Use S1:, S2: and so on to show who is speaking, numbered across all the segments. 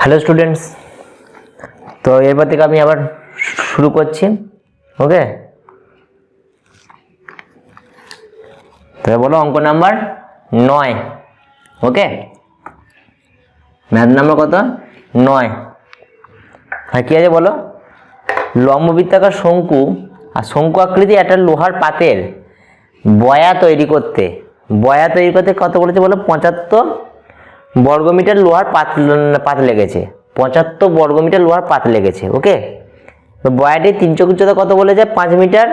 S1: Hello students তো এরপর থেকে আমি আবার শুরু করছি ওকে তবে বলো অঙ্ক নাম্বার নয় ওকে ম্যাথ নাম্বার কত? নয়। হ্যাঁ কী আছে বলো? লম্ববৃত্তাকার শঙ্কু আর শঙ্কু আকৃতি একটা লোহার পাতের বয়া তৈরি করতে। বয়া তৈরি করতে কত বলেছে বলো? পঁচাত্তর বর্গমিটার লোহার পাত পাত লেগেছে। পঁচাত্তর বর্গমিটার লোহার পাত লেগেছে ওকে বয়াটির তিন চোখ উচ্চতা কত বলেছে? পাঁচ মিটার।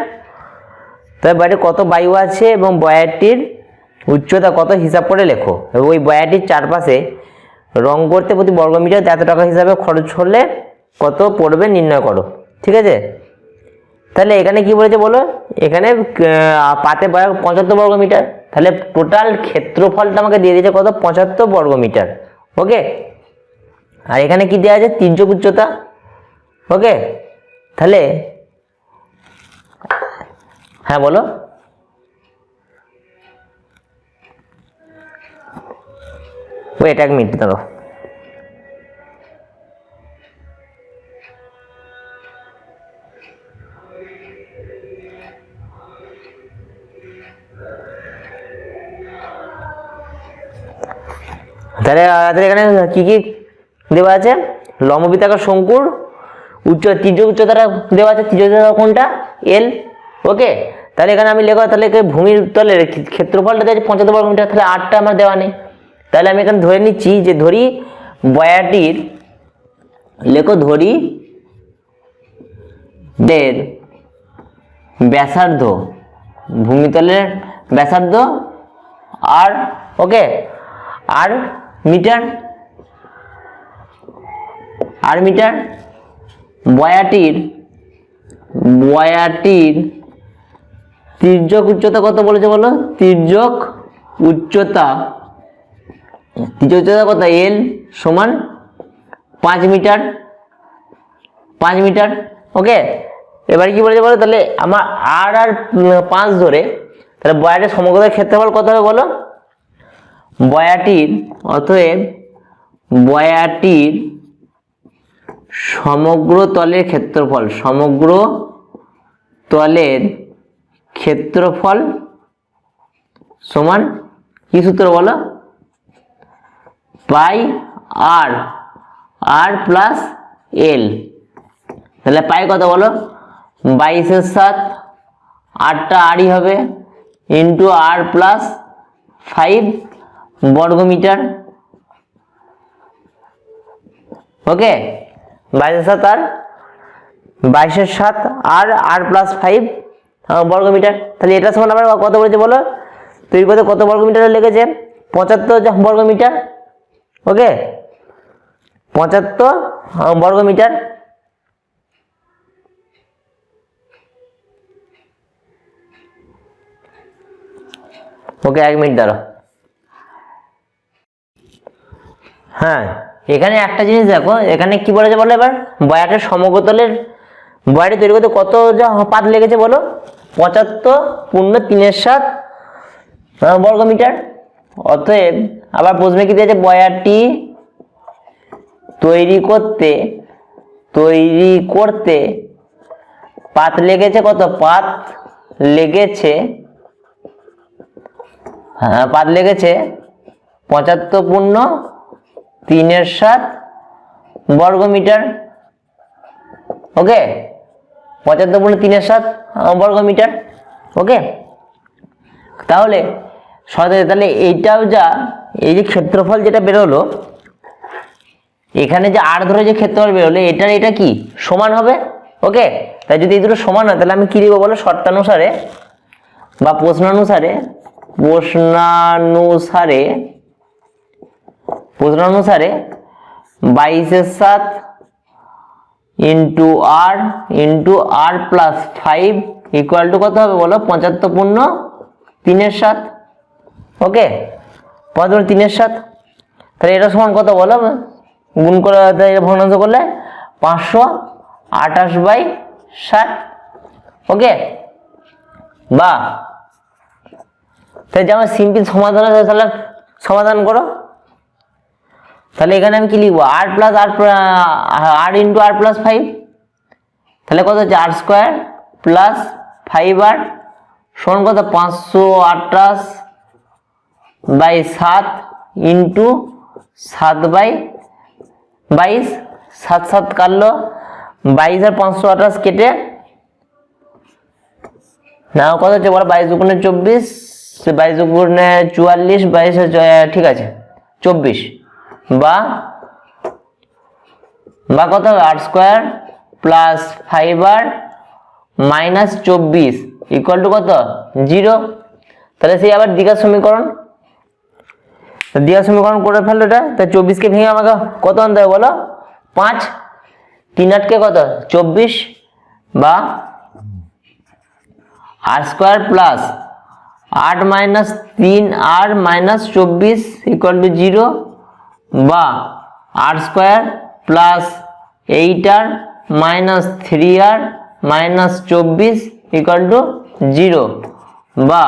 S1: তবে বয়াটির কত বায়ু আছে এবং বয়াটির উচ্চতা কত হিসাব করে লেখো? এবং ওই বয়াটির চারপাশে রং করতে প্রতি বর্গমিটার এত টাকা হিসাবে খরচ হলে কত পড়বে নির্ণয় করো, ঠিক আছে? তাহলে এখানে কি বলেছে বলো? এখানে পাতে পঁচাত্তর বর্গ মিটার তাহলে টোটাল ক্ষেত্রফলটা আমাকে দিয়ে দিয়েছে কত? পঁচাত্তর বর্গ মিটার। ওকে আর এখানে কি দেওয়া আছে? চোখ উচ্চতা। ওকে তাহলে হ্যাঁ বলো। ওয়েট এক মিনিট দাঁড়ো তাহলে তাহলে এখানে কি কি দেওয়া আছে? লম্ববৃত্তাকার শঙ্কুর উচ্চ তীর্য উচ্চতাটা দেওয়া আছে। তীর্য উচ্চতা কোনটা? এল ওকে তাহলে এখানে আমি লেখা, তাহলে ভূমির তলের ক্ষেত্রফলটা দেওয়া আছে পঁচাত্তর বর্গ মিটার তাহলে আটটা আমার দেওয়া নেই। তাহলে আমি এখানে ধরে নিচ্ছি যে ধরি বয়াটির, লেখো ধরি দের ব্যাসার্ধ ভূমিতলের ব্যাসার্ধ, আর ওকে আর মিটার? আর মিটার? বয়াটির বয়াটির তির্যক উচ্চতা কত বলেছে বলো? তির্যক উচ্চতা। তির্যক উচ্চতা কত? এল সমান পাঁচ মিটার। পাঁচ মিটার। ওকে? এবার কি বলেছে বলো? তাহলে আমার আর আর পাঁচ ধরে, তাহলে বয়াটির সমগ্র ক্ষেত্রফল কত হবে বলো? বয়াটির, অতএব বয়াটির সমগ্র তলের ক্ষেত্রফল, সমগ্র তলের ক্ষেত্রফল সমান কি সূত্র বলো? Pi r r plus l. তাহলে পাই কত বলো? বাইশের সাত, আটটা আরই হবে, ইন্টু আর প্লাস ফাইভ বর্গমিটার। ওকে? বাইশের সাত আর? বাইশের সাত আর আর প্লাস ফাইভ বর্গমিটার। তাহলে এটা সমান আমরা কত বলেছে বলো? তৈরি করতে কত বর্গমিটার লেগেছে? পঁচাত্তর বর্গমিটার। ওকে? পঁচাত্তর বর্গমিটার। ওকে, এক মিনিট দাঁড়া হ্যাঁ। এখানে একটা জিনিস দেখো, এখানে কি বলেছে বলো এবার? বয়াটের সমগ্রতলের বয়াটি তৈরি করতে কত যা পাত লেগেছে বলো? পঁচাত্তর পূর্ণ তিনের সাত বর্গমিটার। অতএব আবার প্রশ্নে কি দিয়েছে? বয়াটি তৈরি করতে তৈরি করতে পাত লেগেছে কত? পাত লেগেছে হ্যাঁ পাত লেগেছে পঁচাত্তর পূর্ণ তিনের সাত বর্গমিটার। ওকে? পঁচাত্তর পূর্ণ তিনের সাত আহ, বর্গমিটার। ওকে? তাহলে সহজে তাহলে এইটাও যা এই যে ক্ষেত্রফল যেটা বেরোলো এখানে যে আর ধরে যে ক্ষেত্রফল বেরোলো এটার এটা কি? সমান হবে? ওকে? তাই যদি এই দুটো সমান হয় তাহলে আমি কি লিখব বলো? শর্তানুসারে বা প্রশ্নানুসারে প্রশ্নানুসারে প্রশ্নানুসারে বাইশের সাত into r into r plus five equal to কত হবে বলো? পঁচাত্তর পূর্ণ তিনের সাত। ওকে? পঁচাত্তর তিনের সাত। তাহলে এটা সমান কত বলো? গুণ করে তাহলে ভগ্নাংশ করলে পাঁচশো আঠাশ বাই ষাট। ওকে? বা তাই যেমন সিম্পল সমাধান তাহলে সমাধান করো। তাহলে এখানে আমি কি লিখব? R plus r r into r plus five তাহলে কত হচ্ছে? R square plus five r সমান কত? পাঁচশো আটাশ বাই সাত ইন্টু সাত বাই বাইশ। সাত সাত কাটলো। বাইশ আর পাঁচশো আঠাশ কেটে না কত হচ্ছে? বলো বাইশ দুগুণে চব্বিশ, বাইশ দুগুণে চুয়াল্লিশ, বাইশ ঠিক আছে, চব্বিশ। বা বা কত আট square plus five r minus চব্বিশ ইকুয়াল টু কত? জিরো তাহলে সেই আবার দীঘার সমীকরণ। তো দীঘার সমীকরণ করে ফেলল এটা। তা চব্বিশকে ভেঙে আমাকে কত আনতে হবে বলো? পাঁচ। তিন আটকে কত? চব্বিশ বা আর স্কোয়ার প্লাস আট মাইনাস তিন আর মাইনাস চব্বিশ ইকুয়াল টু জিরো বা r square plus eight r minus three r minus চব্বিশ ইকুয়াল টু জিরো বা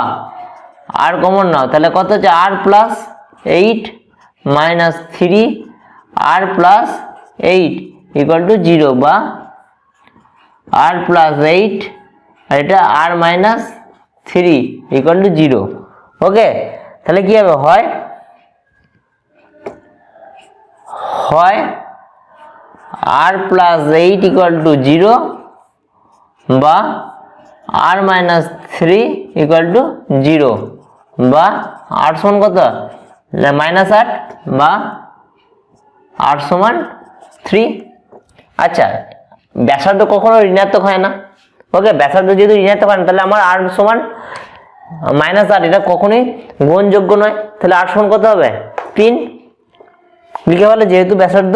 S1: আর কমন নাও তাহলে কত হচ্ছে? R plus eight minus three r plus eight equal to zero বা আর প্লাস এইট আর এটা r minus three equal to zero okay তাহলে কী হবে? হয় হয় r plus eight equal to zero বা r minus three equal to zero বা আট সমান কত? মাইনাস আট বা আট সমান থ্রি আচ্ছা ব্যাসার্ধ কখনো ঋণাত্মক হয় না। ওকে ব্যাসার্ধ যেহেতু ঋণাত্মক হয় না, তাহলে আমার আর সমান মাইনাস আট এটা কখনোই গ্রহণযোগ্য নয়। তাহলে আট সমান কত হবে? তিন। লিখে বলে যেহেতু ব্যাসার্ধ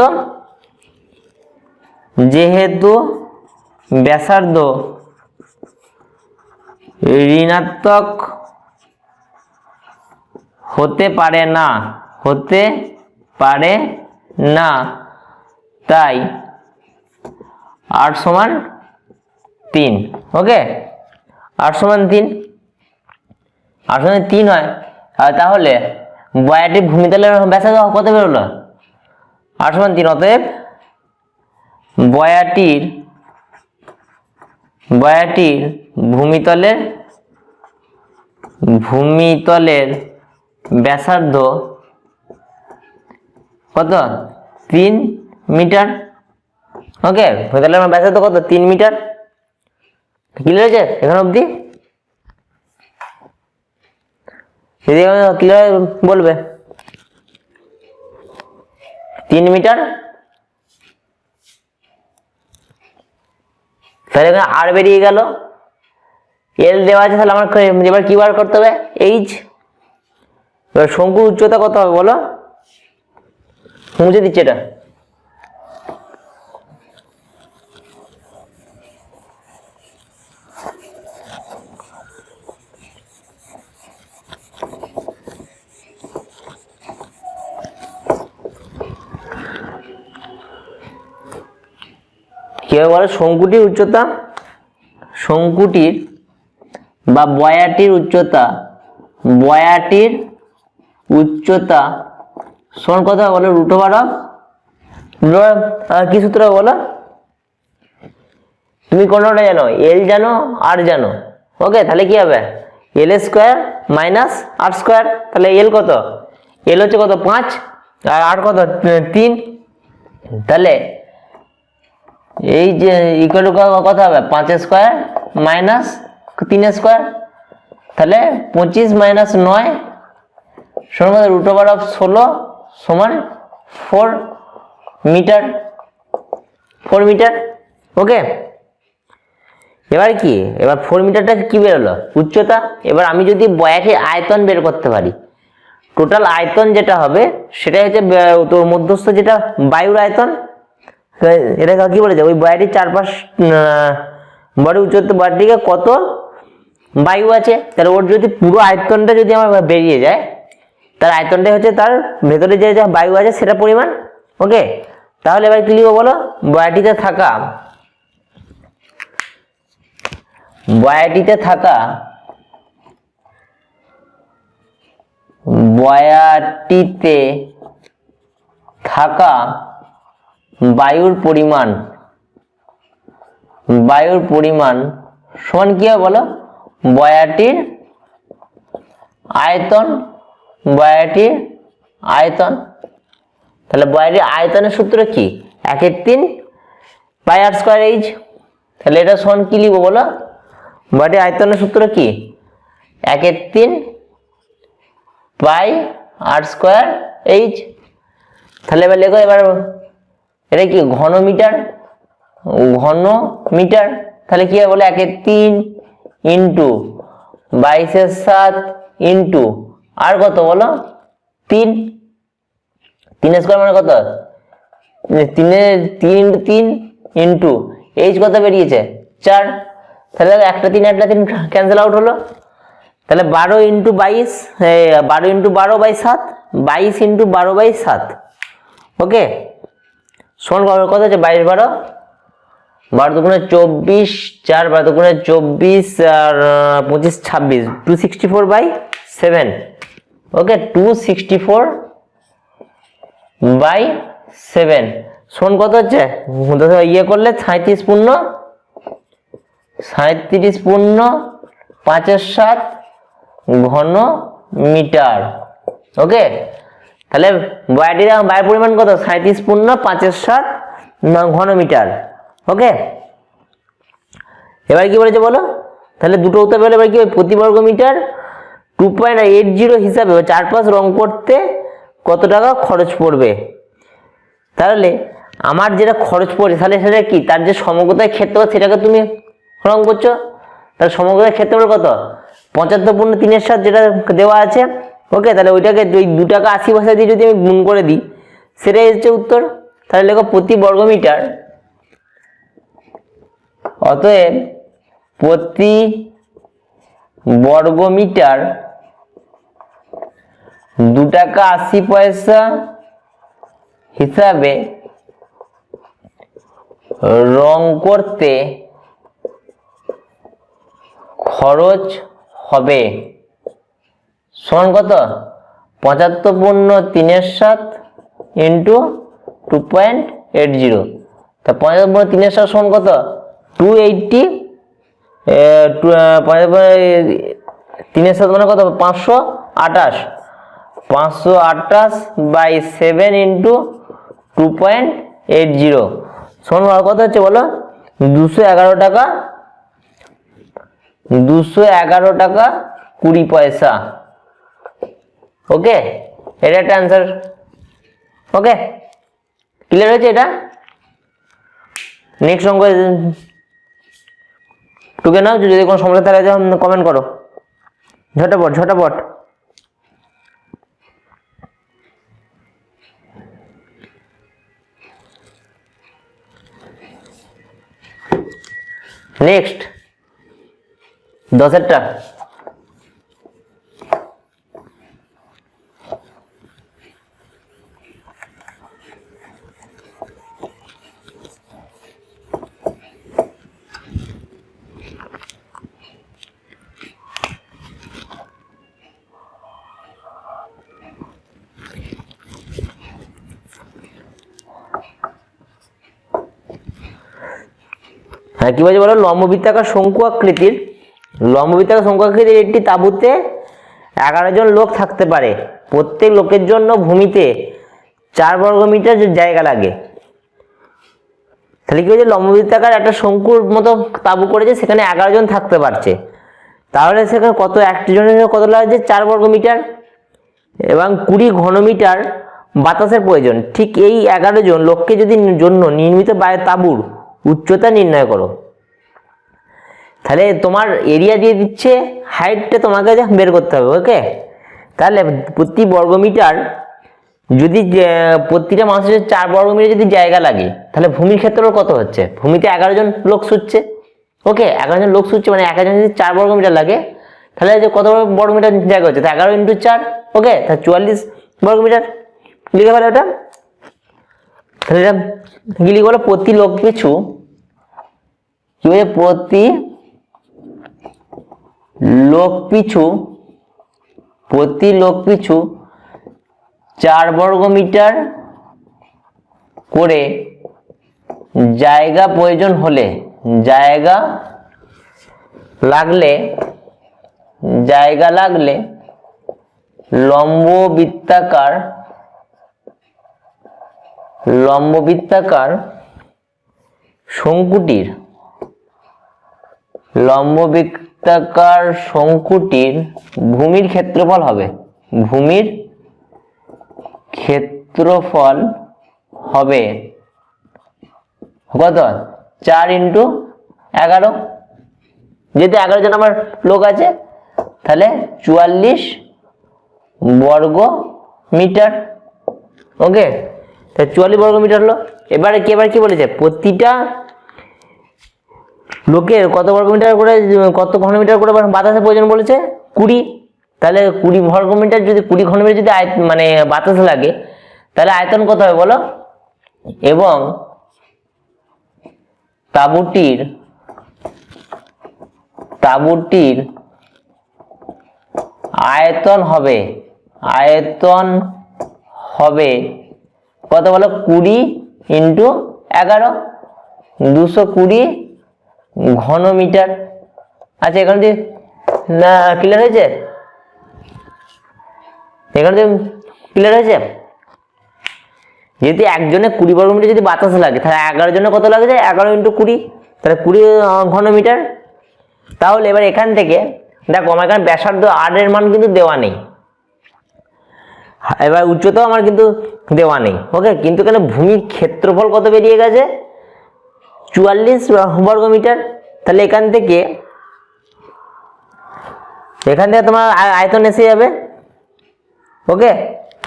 S1: যেহেতু ব্যাসার্ধ, ঋণাত্মক হতে পারে না, হতে পারে না। তাই আট সমান তিন, ওকে? আট সমান তিন, আট সমান তিন হয়। তাহলে বয়াটি ভূমিতলের ব্যাসার্ধ কত বেরোলো? আট সমান তিন অতএব। বয়াটির বয়াটির ভূমিতলের ভূমিতলের ব্যাসার্ধ কত? তিন মিটার। ওকে, ভূমিতলের ব্যাসার্ধ কত? তিন মিটার। ক্লিয়ার হয়েছে এখানে অবধি? যদি ক্লিয়ার বলবে। তিন মিটার? তাহলে এখানে আর বেরিয়ে গেল। এল দেওয়া আছে, তাহলে আমার এবার কি বার করতে হবে। এইচ এবার শঙ্কুর উচ্চতা কত হবে বলো? মুছে দিচ্ছে এটা। কি হবে বলো? শঙ্কুটির উচ্চতা? শঙ্কুটির বা বয়াটির উচ্চতা? বয়াটির উচ্চতা? কত হবে বলো, রুট অফ কি সূত্র বলো? তুমি কোনোটা জানো? এল জানো আর জানো? ওকে তাহলে কি হবে? L square minus r square তাহলে এল কত? এল হচ্ছে কত? পাঁচ, আর আর কত? তিন। তাহলে এই যে ইকুয়াল টু কত হবে? পাঁচ স্কোয়ার মাইনাস তিন স্কোয়ার তাহলে পঁচিশ মাইনাস নয় সমান রুট ওভার অফ ষোলো সমান four metre four metre okay এবার কি? এবার ফোর মিটারটা কি বেরোলো? উচ্চতা? এবার আমি যদি বয়াটির আয়তন বের করতে পারি টোটাল আয়তন যেটা হবে সেটা হচ্ছে তোর মধ্যস্থ যেটা বায়ুর আয়তন এটা কি বলেছে? ওই বয়াটির চারপাশ বডি উচ্চতা বডিকে কত? বায়ু আছে। তাহলে ওর যদি পুরো আয়তনটা যদি আমার বেরিয়ে যায়, তার আয়তনটাই হচ্ছে তার ভেতরে যে যা বায়ু আছে সেটা পরিমাণ। ওকে? তাহলে এবার কি লিখব বলো? বয়াটিতে থাকা বয়াটিতে থাকা বয়াটিতে থাকা বায়ুর পরিমাণ বায়ুর পরিমাণ সমান কি হবে বলো? বয়াটির আয়তন বয়াটির আয়তন। তাহলে বয়াটির আয়তনের সূত্র কি? একের তিন পাই স্কোয়ার এইচ। তাহলে এটা সমান কি লিখব বলো? বয়াটির আয়তনের সূত্র কি? একের তিন পাই আর স্কোয়ার এইচ। তাহলে এবার লেখো এবার এটা কি ঘন মিটার ঘন মিটার তাহলে কি বলে? একের তিন ইন্টু বাইশের সাত ইন্টু আর কত বলো? তিন। তিন স্কোয়ার মানে কত? তিনের তিন ইন্টু তিন ইন্টু এইচ কত বেরিয়েছে? চার। তাহলে একটা তিন একটা তিন ক্যান্সেল আউট হলো। তাহলে বারো ইন্টু বাইশ বারো ইন্টু বারো বাই সাত, বাইশ ইন্টু বারো বাই সাত। ওকে শোন কত হচ্ছে বাইশ বারো। বারো দুগুণে চব্বিশ, চার বারো দুগুণে চব্বিশ, আর পঁচিশ ছাব্বিশ। Two sixty four by seven okay two sixty four by seven শোন কত হচ্ছে ইয়ে করলে সাঁত্রিশ পূর্ণ সাঁত্রিশ পূর্ণ, পাঁচের সাত ঘন মিটার। ওকে তাহলে বায়ুটির বায়ুর পরিমাণ কত? সাঁত্রিশ পূর্ণ পাঁচের সাত, ন- ঘন মিটার ওকে? এবার কি বলেছে বলো? তাহলে দুটো উত্তর পেলে এবার কি? প্রতি বর্গ metre two point eight zero হিসাবে বা চারপাশ রং করতে কত টাকা খরচ পড়বে? তাহলে আমার যেটা খরচ পড়ে, তাহলে সেটা কি? তার যে সমগ্রতায় ক্ষেত্রফল সেটাকে তুমি রং করছ। তাহলে সমগ্রতায় ক্ষেত্রফল কত? পঁচাত্তর পূর্ণ তিনের সাথে যেটা দেওয়া আছে ওকে তাহলে ওইটাকে ওই দু টাকা আশি পয়সা দিয়ে যদি আমি গুণ করে দিই, সেটাই হচ্ছে উত্তর। তাহলে লেখো প্রতি বর্গমিটার। অতএব প্রতি বর্গমিটার দু টাকা আশি পয়সা হিসাবে রং করতে খরচ হবে। সমান কত? পঁচাত্তর পূর্ণ তিনের সাত into two point eight zero. তা পঁচাত্তর পূর্ণ তিনের সাত সমান কত? টু এইটটি তিনের সাত মানে কত? পাঁচশো আঠাশ। পাঁচশো আঠাশ by seven into two point eight zero. আর কত হচ্ছে বলো? দুশো এগারো টাকা, দুশো এগারো টাকা কুড়ি পয়সা। ওকে এটা একটা অ্যান্সার ওকে ক্লিয়ার হয়েছে এটা? নেক্সট অঙ্ক টুকে নাও যদি কোনো সমস্যা থাকে কমেন্ট করো। ঝটাপট ঝটাপট। নেক্সট দশেরটা। হ্যাঁ কি বলছে বলো? লম্ববৃত্তাকার শঙ্কু আকৃতির লম্ববৃত্তাকার শঙ্কু আকৃতির একটি তাঁবুতে এগারো জন লোক থাকতে পারে। প্রত্যেক লোকের জন্য ভূমিতে চার বর্গ মিটার জায়গা লাগে। তাহলে কি হচ্ছে লম্ববৃত্তাকার একটা শঙ্কুর মতো তাঁবু করেছে, সেখানে এগারো জন থাকতে পারছে। তাহলে সেখানে কত, একটি জনের জন্য কত লাগছে? চার বর্গ মিটার। এবং কুড়ি ঘনমিটার বাতাসের প্রয়োজন। ঠিক এই এগারো জন লোককে যদি জন্য নির্মিত বায়ু তাঁবুর উচ্চতা নির্ণয় করো। তাহলে তোমার এরিয়া দিয়ে দিচ্ছে হাইটটা তোমাকে বের করতে হবে ওকে তাহলে প্রতি বর্গমিটার যদি প্রতিটা মানুষের চার বর্গমিটার যদি জায়গা লাগে, তাহলে ভূমির ক্ষেত্রে কত হচ্ছে? ভূমিতে এগারো জন লোক শুচ্ছে ওকে এগারো জন লোক শুচ্ছে মানে এগারো জন যদি চার বর্গমিটার লাগে, তাহলে যে কত বর্গমিটার জায়গা হচ্ছে? তা এগারো ইন্টু চার ওকে তা চুয়াল্লিশ বর্গমিটার লিখে ফেলো এটা তাহলে কি লিখব? প্রতি লোক পিছু কি বলে প্রতি লোক পিছু, প্রতি লোক পিছু চার বর্গ মিটার করে জায়গা প্রয়োজন হলে, জায়গা লাগলে জায়গা লাগলে লম্ব বৃত্তাকার লম্ব বৃত্তাকার শঙ্কুটির লম্ব বৃত্তাকার শঙ্কুটির ভূমির ক্ষেত্রফল হবে, ভূমির ক্ষেত্রফল হবে কত? চার ইন্টু এগারো। যেহেতু এগারো জন আমার লোক আছে, তাহলে চুয়াল্লিশ বর্গ মিটার ওকে? তা চুয়াল্লিশ বর্গ মিটার হলো। এবারে কি, এবার কি বলেছে? প্রতিটা লোকের কত বর্গ মিটার করে, কত ঘনমিটার করে বাতাসের প্রয়োজন বলেছে? কুড়ি। তাহলে কুড়ি বর্গ মিটার যদি, কুড়ি ঘনমিটার যদি আয় মানে বাতাস লাগে, তাহলে আয়তন কত হবে বলো? এবং তাঁবুটির তাঁবুটির আয়তন হবে আয়তন হবে কত বলো? কুড়ি ইন্টু এগারো। দুশো কুড়ি ঘন মিটার আচ্ছা এখানে না ক্লিয়ার হয়েছে? এখানে দিয়ে ক্লিয়ার হয়েছে? যদি একজনে কুড়ি বর্গ মিটার যদি বাতাস লাগে তাহলে এগারো জনে কত লাগে যায়? এগারো ইন্টু কুড়ি। তাহলে কুড়ি আহ, ঘন মিটার তাহলে এবার এখান থেকে দেখো আমার এখানে ব্যাসার্ধ আর এর মান কিন্তু দেওয়া নেই। এবার উচ্চতাও আমার কিন্তু দেওয়া নেই ওকে কিন্তু এখানে ভূমির ক্ষেত্রফল কত বেরিয়ে গেছে? চুয়াল্লিশ বর্গ মিটার। তাহলে এখান থেকে এখান থেকে তোমার আয়তন এসে যাবে ওকে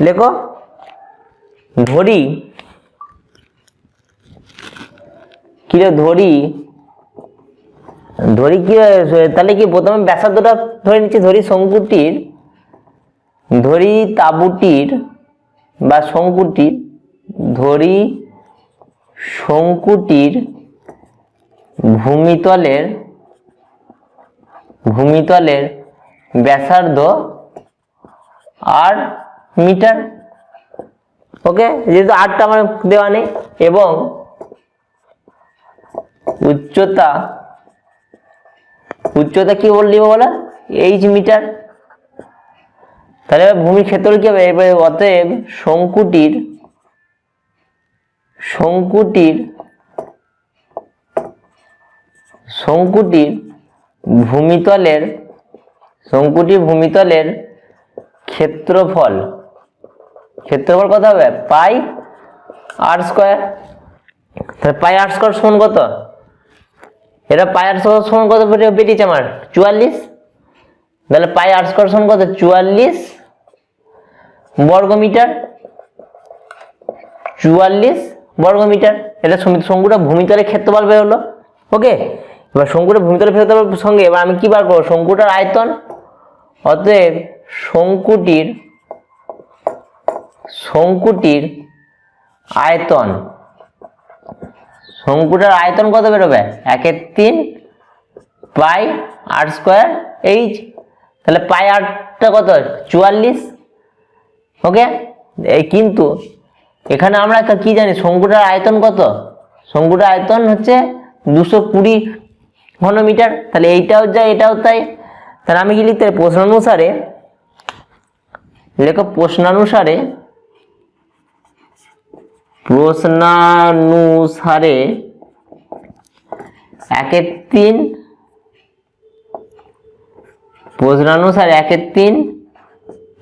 S1: লেখো, ধরি, কি ধরি? ধরি কি, তাহলে কি প্রথমে ব্যাসার্ধটা ধরে নিচ্ছি, ধরি শঙ্কুটির ধরি তাঁবুটির বা শঙ্কুটির, ধরি শঙ্কুটির ভূমিতলের ভূমিতলের ব্যাসার্ধ আর মিটার। ওকে? যেহেতু আটটা আমার দেওয়া নেই, এবং উচ্চতা উচ্চতা কি বললি বলা? এইচ মিটার তাহলে ভূমির ক্ষেত্র কি হবে? এবার অতএব শঙ্কুটির শঙ্কুটির শঙ্কুটির ভূমিতলের শঙ্কুটির ভূমিতলের ক্ষেত্রফল ক্ষেত্রফল কত হবে? পাই আর স্কোয়ার তাহলে পাই আর স্কোয়ার সমান কত? এটা পাই আর স্কোয়ার সমান কত? বেরিয়ে- বেরিয়েছে আমার চুয়াল্লিশ। তাহলে পাই আর স্কোয়ার সমান কত? চুয়াল্লিশ। বর্গ মিটার চুয়াল্লিশ বর্গ মিটার এটা শঙ্কুটা ভূমিতলের ক্ষেত্রফল বের হলো। ওকে? এবার শঙ্কুটা ভূমিতলের ক্ষেত্রফল সঙ্গে, এবার আমি কি বার করব? শঙ্কুটার আয়তন। অতএব শঙ্কুটির শঙ্কুটির আয়তন। শঙ্কুটার আয়তন কত বেরোবে একের তিন পাই আর স্কোয়ার এইচ। তাহলে পাই আটটা কত? চুয়াল্লিশ ওকে এই কিন্তু এখানে আমরা কি জানি, শঙ্কুটার আয়তন কত? শঙ্কুটার আয়তন হচ্ছে দুশো কুড়ি ঘনমিটার। তাহলে এইটাও যায়, এটাও তাই। তাহলে আমি কি লিখতে পারি? প্রশ্নানুসারে, লেখো প্রশ্নানুসারে প্রশ্নানুসারে একের তিন, প্রশ্নানুসারে একের তিন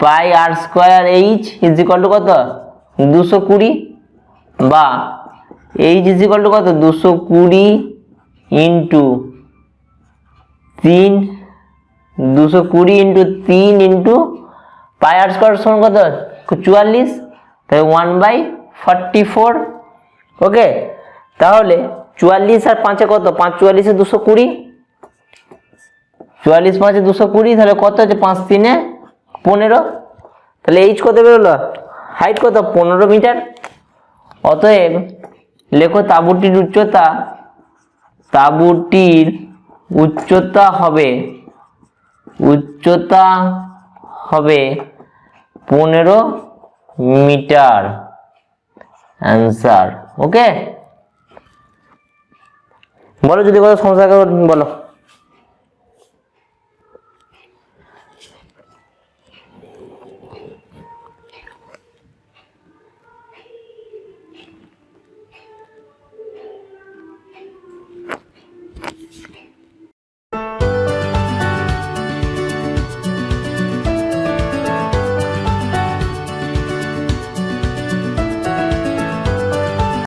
S1: pi r square h is to কত? দুশো কুড়ি বা এইচ ইজ টু কত? দুশো কুড়ি ইন্টু তিন, দুশো কুড়ি ইন্টু তিন ইন্টু পাই আর স্কোয়ার সমান কত? চুয়াল্লিশ, তাই one by forty four okay তাহলে চুয়াল্লিশ আর পাঁচে কত? পাঁচ চুয়াল্লিশে দুশো কুড়ি, চুয়াল্লিশ পাঁচে দুশো কুড়ি, তাহলে কত হচ্ছে? পাঁচ তিনে পনেরো? তাহলে এইচ কত বেরোলো? হাইট কত? পনেরো মিটার। অতএব লেখো তাঁবুটির উচ্চতা। তাঁবুটির উচ্চতা হবে উচ্চতা হবে পনেরো মিটার। অ্যান্সার ওকে বলো যদি কোনো সমস্যা বলো।